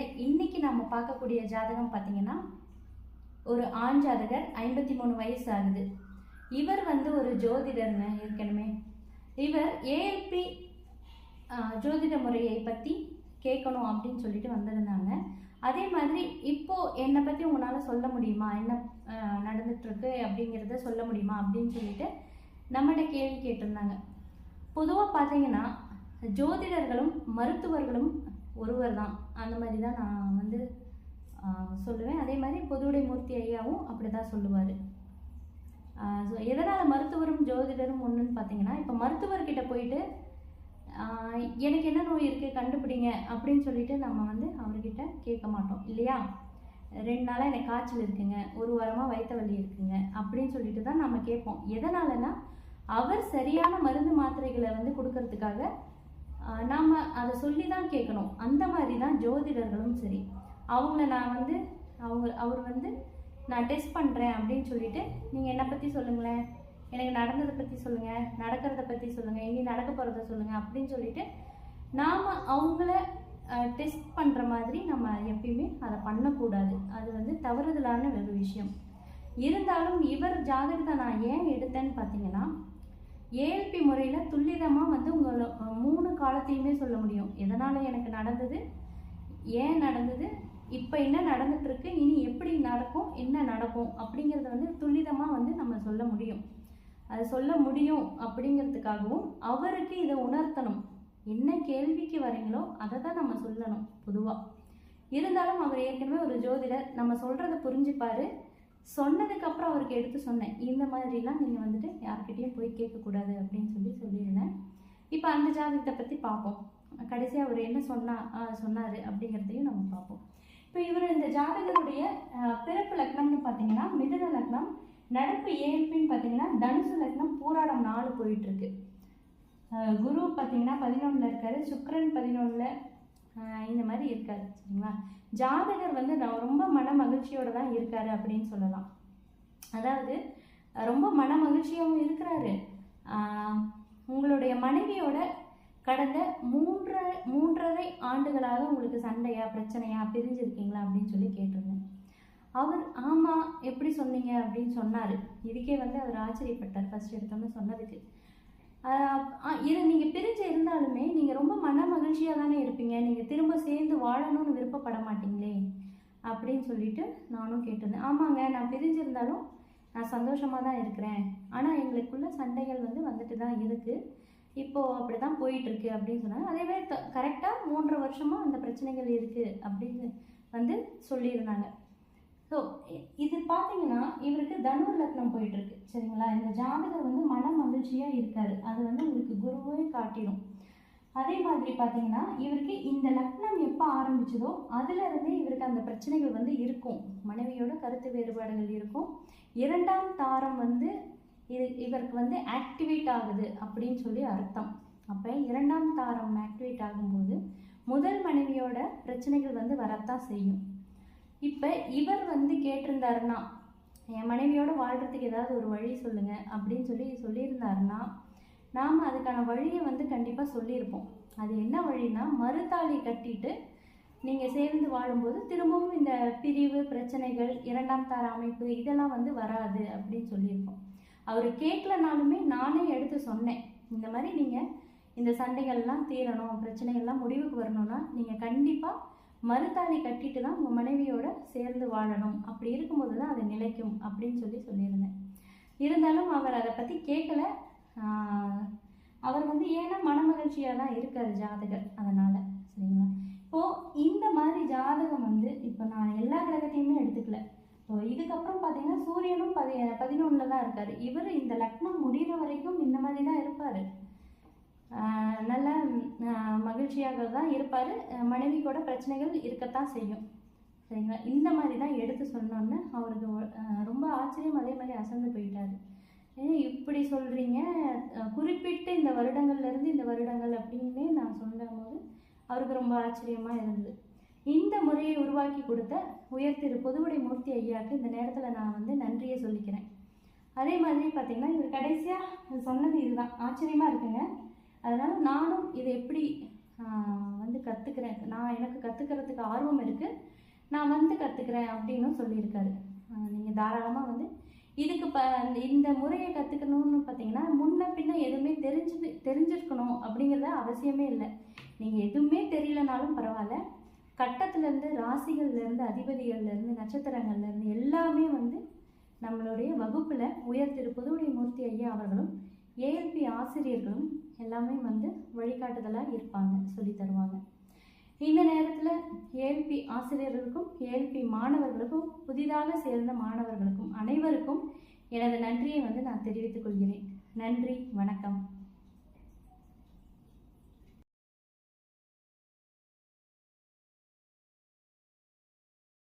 நிகழ்ச்சியில் இன்னைக்கு நம்ம பார்க்கக்கூடிய ஜாதகம் பார்த்தீங்கன்னா ஒரு ஆண் ஜாதகர் ஐம்பத்தி மூணு வயசு ஆகுது. இவர் வந்து ஒரு ஜோதிடர்னு ஏற்கனவே இவர் ஏஎல்பி ஜோதிட முறையை பற்றி கேட்கணும் அப்படின்னு சொல்லிட்டு வந்திருந்தாங்க. அதே மாதிரி இப்போ என்னை பற்றி உங்களால் சொல்ல முடியுமா? என்ன நடந்துட்டுருக்கு அப்படிங்கிறத சொல்ல முடியுமா அப்படின்னு சொல்லிட்டு நம்மகிட்ட கேள்வி கேட்டிருந்தாங்க. பொதுவாக பார்த்தீங்கன்னா ஜோதிடர்களும் மருத்துவர்களும் ஒருவர் தான். அந்த மாதிரி தான் நான் வந்து சொல்லுவேன். அதே மாதிரி பொதுவுடை மூர்த்தி ஐயாவும் அப்படி தான் சொல்லுவார் ஸோ எதனால் மருத்துவரும் ஜோதிடரும் ஒன்றுன்னு பார்த்தீங்கன்னா இப்போ மருத்துவர்கிட்ட போயிட்டு எனக்கு என்ன நோய் இருக்குது கண்டுபிடிங்க அப்படின்னு சொல்லிட்டு நம்ம வந்து அவர்கிட்ட கேட்க மாட்டோம். இல்லையா? ரெண்டு நாளாக எனக்கு காய்ச்சல் இருக்குங்க. ஒரு வாரமாக வயிற்று வலி இருக்குங்க. அப்படின்னு சொல்லிட்டு தான் நம்ம கேட்போம். எதனாலன்னா அவர் சரியான மருந்து மாத்திரைகளை வந்து கொடுக்கறதுக்காக நாம் அதை சொல்லி தான் கேட்கணும். அந்த மாதிரி தான் ஜோதிடர்களும் சரி. அவங்கள நான் வந்து அவங்க அவர் வந்து நான் டெஸ்ட் பண்ணுறேன் அப்படின்னு சொல்லிட்டு நீங்கள் என்னை பற்றி சொல்லுங்களேன். எனக்கு நடந்ததை பற்றி சொல்லுங்கள் நடக்கிறத பற்றி சொல்லுங்கள் இனி நடக்க போகிறத சொல்லுங்கள் அப்படின்னு சொல்லிட்டு நாம் அவங்கள டெஸ்ட் பண்ணுற மாதிரி நம்ம எப்பயுமே அதை பண்ணக்கூடாது. அது வந்து தவறுதலான ஒரு விஷயம். இருந்தாலும் இவர் ஜாதகத்தை நான் ஏன் எடுத்தேன்னு பார்த்தீங்கன்னா ஏஎல்பி முறையில் துல்லிதமாக வந்து உங்களை மூணு காலத்தையுமே சொல்ல முடியும். எதனால் எனக்கு நடந்தது ஏன் நடந்தது இப்போ என்ன நடந்துகிட்ருக்கு இனி எப்படி நடக்கும் என்ன நடக்கும் அப்படிங்கிறத வந்து துல்லிதமாக வந்து நம்ம சொல்ல முடியும். அது சொல்ல முடியும் அப்படிங்கிறதுக்காகவும் அவருக்கு இதை உணர்த்தணும். என்ன கேள்விக்கு வரீங்களோ அதை தான் நம்ம சொல்லணும் பொதுவாக இருந்தாலும் அவர் ஏற்கனவே ஒரு ஜோதிடர் நம்ம சொல்கிறத புரிஞ்சுப்பார். சொன்னதுக்கப்புறம் அவருக்கு எடுத்து சொன்னேன். இந்த மாதிரிலாம் நீங்கள் வந்துட்டு யார்கிட்டயும் போய் கேட்கக்கூடாது அப்படின்னு சொல்லி சொல்லியிருந்தேன். இப்போ அந்த ஜாதகத்தை பற்றி பார்ப்போம். கடைசியாக அவர் என்ன சொன்னா சொன்னார் அப்படிங்கிறதையும் நம்ம பார்ப்போம். இப்போ இவர் இந்த ஜாதகருடைய பிறப்பு லக்னம்னு பார்த்தீங்கன்னா மிதுன லக்னம் நடப்பு ஏழ்பின்னு பார்த்தீங்கன்னா தனுசு லக்னம் பூராடம் நாலு போயிட்டுருக்கு குரு பார்த்தீங்கன்னா பதினொன்றில் இருக்காரு சுக்கரன் பதினொன்றில் இந்த மாதிரி இருக்காரு சரிங்களா? ஜாதகர் வந்து நான் ரொம்ப மன மகிழ்ச்சியோடு தான் இருக்காரு அப்படின்னு சொல்லலாம். அதாவது ரொம்ப மன மகிழ்ச்சியாகவும் இருக்கிறாரு உங்களுடைய மனைவியோட கடந்த மூன்றரை மூன்றரை ஆண்டுகளாக உங்களுக்கு சண்டையா பிரச்சனையா பிரிஞ்சிருக்கீங்களா அப்படின்னு சொல்லி கேட்டிருந்தேன். அவர் ஆமாம் எப்படி சொன்னீங்க அப்படின்னு சொன்னார். இதுக்கே வந்து அவர் ஆச்சரியப்பட்டார் ஃபர்ஸ்ட் எடுத்தோன்னு சொன்னதுக்கு. இது நீங்கள் பிரிஞ்சு இருந்தாலுமே நீங்கள் ரொம்ப மன மகிழ்ச்சியாக தானே இருப்பீங்க. நீங்கள் திரும்ப சேர்ந்து வாழணும்னு விருப்பப்பட மாட்டீங்களே அப்படின்னு சொல்லிட்டு நானும் கேட்டிருந்தேன். ஆமாங்க நான் பிரிஞ்சிருந்தாலும் நான் சந்தோஷமாக தான் இருக்கிறேன். ஆனால் எங்களுக்குள்ள சண்டைகள் வந்து வந்துட்டு தான் இருக்குது இப்போது அப்படி தான் போயிட்டுருக்கு அப்படின்னு சொன்னாங்க. அதே மாதிரி கரெக்டாக மூன்றரை வருஷமாக அந்த பிரச்சனைகள் இருக்குது அப்படின்னு வந்து சொல்லியிருந்தாங்க. ஸோ இது பார்த்தீங்கன்னா இவருக்கு தனுர் லக்னம் போயிட்டு இருக்கு சரிங்களா? இந்த ஜாதகர் வந்து மன மகிழ்ச்சியாக இருக்காரு. அது வந்து உங்களுக்கு குருவே காட்டிடும். அதே மாதிரி பார்த்தீங்கன்னா இவருக்கு இந்த லக்னம் எப்போ ஆரம்பிச்சதோ அதுலேருந்தே இவருக்கு அந்த பிரச்சனைகள் வந்து இருக்கும். மனைவியோட கருத்து வேறுபாடுகள் இருக்கும். இரண்டாம் தாரம் வந்து இது இவருக்கு வந்து ஆக்டிவேட் ஆகுது அப்படின்னு சொல்லி அர்த்தம். அப்போ இரண்டாம் தாரம் ஆக்டிவேட் ஆகும்போது முதல் மனைவியோட பிரச்சனைகள் வந்து வரத்தான் செய்யும். இப்போ இவர் வந்து கேட்டிருந்தாருன்னா என் மனைவியோடு வாழ்கிறதுக்கு ஏதாவது ஒரு வழி சொல்லுங்க அப்படின்னு சொல்லி சொல்லியிருந்தாருன்னா நாம் அதுக்கான வழியை வந்து கண்டிப்பாக சொல்லியிருப்போம். அது என்ன வழின்னா மறுதாலி கட்டிட்டு நீங்கள் சேர்ந்து வாழும்போது திரும்பவும் இந்த பிரிவு பிரச்சனைகள் இரண்டாம் தார அமைப்பு இதெல்லாம் வந்து வராது அப்படின்னு சொல்லியிருப்போம். அவர் கேட்கலனாலுமே நானே எடுத்து சொன்னேன். இந்த மாதிரி நீங்கள் இந்த சண்டைகள்லாம் தீரணும் பிரச்சனைகள்லாம் முடிவுக்கு வரணும்னா நீங்கள் கண்டிப்பாக மறுதாலி கட்டிட்டு தான் உங்கள் மனைவியோட சேர்ந்து வாழணும். அப்படி இருக்கும்போது தான் அது நிலைக்கும் அப்படின்னு சொல்லி சொல்லியிருந்தேன். இருந்தாலும் அவர் அதை பற்றி கேட்கல. அவர் வந்து ஏன்னா மனமகிழ்ச்சியாக தான் இருக்கார் ஜாதகர். அதனால் சரிங்களா? இப்போது இந்த மாதிரி ஜாதகம் வந்து இப்போ நான் எல்லா கிரகத்தையுமே எடுத்துக்கல. இப்போ இதுக்கப்புறம் பார்த்தீங்கன்னா சூரியனும் பதி பதினொன்றில் தான் இருக்கார். இவர் இந்த லக்னம் முடிகிற வரைக்கும் இந்த மாதிரி தான் இருப்பார். நல்ல மகிழ்ச்சியாக தான் இருப்பார். மனைவி கூட பிரச்சனைகள் இருக்கத்தான் செய்யும். சரிங்களா? இந்த மாதிரி தான் எடுத்து சொன்னோன்னே அவருக்கு ரொம்ப ஆச்சரியம். அதே மாதிரி அசந்து போயிட்டாரு. ஏன் இப்படி சொல்கிறீங்க குறிப்பிட்டு இந்த வருடங்கள்லேருந்து இந்த வருடங்கள் அப்படின்னு நான் சொல்லும்போது அவருக்கு ரொம்ப ஆச்சரியமாக இருந்தது. இந்த முறையை உருவாக்கி கொடுத்த உயர்த்திரு பொதுவுடை மூர்த்தி ஐயாவுக்கு இந்த நேரத்தில் நான் வந்து நன்றியை சொல்லிக்கிறேன். அதே மாதிரி பார்த்தீங்கன்னா இவர் கடைசியாக சொன்னது இதுதான். ஆச்சரியமாக இருக்குங்க. அதனால் நானும் இதை எப்படி வந்து கற்றுக்கிறேன் நான் எனக்கு கற்றுக்கிறதுக்கு ஆர்வம் இருக்குது நான் வந்து கற்றுக்கிறேன் அப்படின்னும் சொல்லியிருக்காரு. நீங்கள் தாராளமாக வந்து இதுக்கு ப இந்த முறையை கற்றுக்கணும்னு பார்த்தீங்கன்னா முன்ன பின்ன எதுவுமே தெரிஞ்சு தெரிஞ்சிருக்கணும் அப்படிங்கிறத அவசியமே இல்லை. நீங்கள் எதுவுமே தெரியலனாலும் பரவாயில்ல. கட்டத்துலேருந்து ராசிகள்லேருந்து அதிபதிகள்லேருந்து நட்சத்திரங்கள்லேருந்து எல்லாமே வந்து நம்மளுடைய வகுப்பில் உயர் திரு புதுவுடைய மூர்த்தி ஐயா அவர்களும் ஏஎல்பி ஆசிரியர்களும் எல்லாமே வந்து வழிகாட்டுதலாக இருப்பாங்க சொல்லி தருவாங்க. இந்த நேரத்தில் ஏஎல்பி ஆசிரியர்களுக்கும் ஏஎல்பி மாணவர்களுக்கும் புதிதாக சேர்ந்த மாணவர்களுக்கும் அனைவருக்கும் எனது நன்றியை வந்து நான் தெரிவித்துக் கொள்கிறேன். நன்றி வணக்கம்.